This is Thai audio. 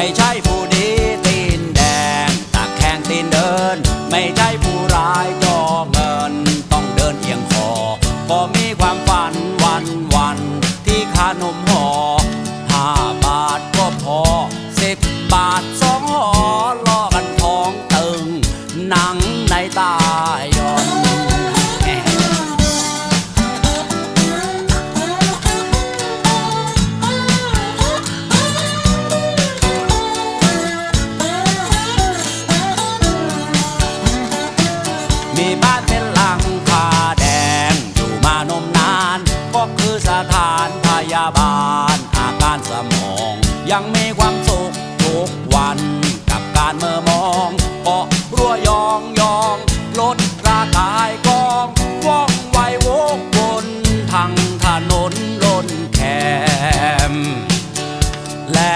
ไม่ใช่ผู้ดีตีนแดงตากแข้งตีนเดิน ไม่ใช่ผู้ร้ายจอเงิน ต้องเดินเอียงคอก็มีความฝันวันวันที่ขานมห่อห้าบาทก็พอสิบบาทสองหอล่อกันท้องตึง หนังในตา การพยาบาล อาการสมอง ยังมีความสุขทุกวันกับการเมื่อมองเพราะรัวยองยองลดกระตายกองว่องไววกบนทางถนนล้นแคมและ